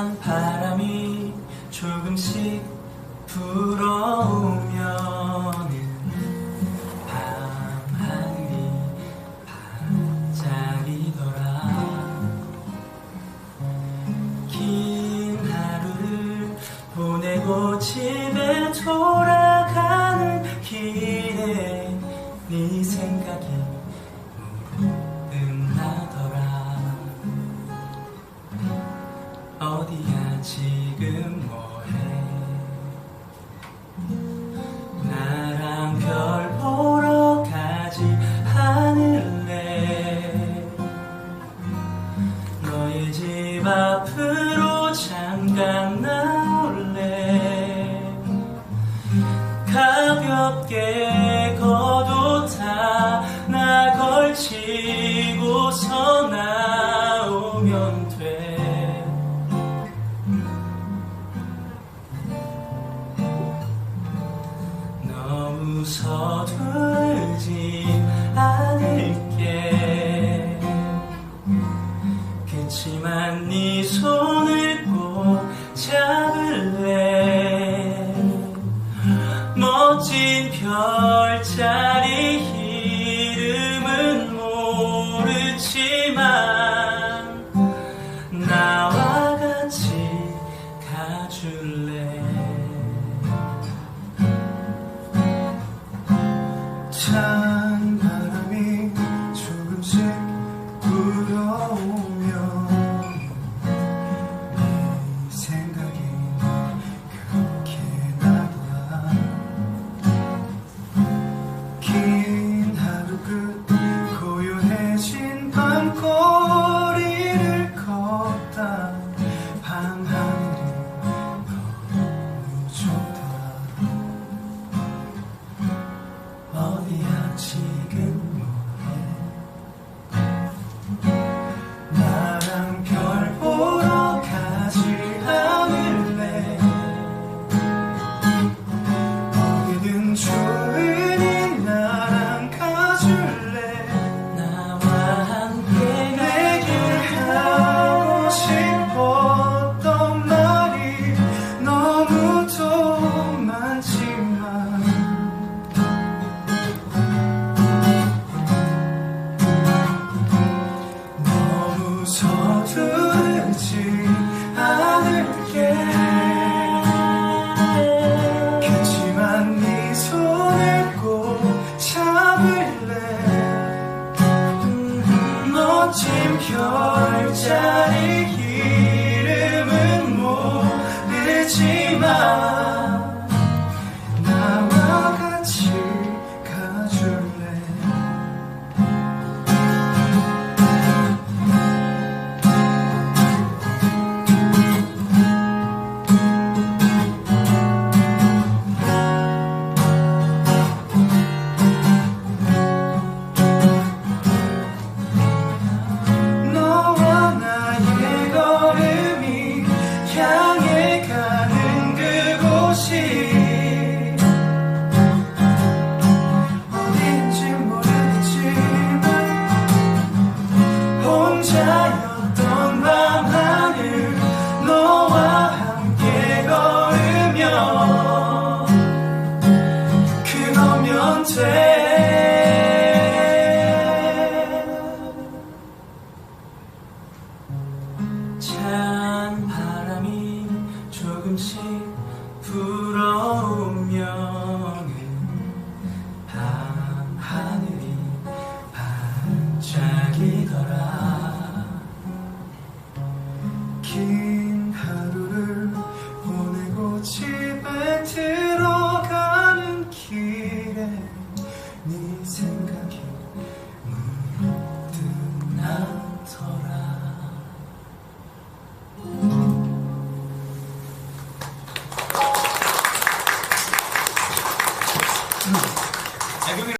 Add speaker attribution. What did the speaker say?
Speaker 1: 찬 바람이 조금씩 불어오면은 밤 하늘이 반짝이더라 긴 하루를 보내고 집에 돌아가는 길에 네 생각이 어디야 지금 뭐해? 나랑 별 보러 가지 않을래? 너의 집 앞으로 잠깐 나올래? 가볍게 서툴지 않을게. 그치만 네 손을 꼭 잡을래. 멋진 별자리
Speaker 2: 지금 서두르지.
Speaker 1: 반짝이더라.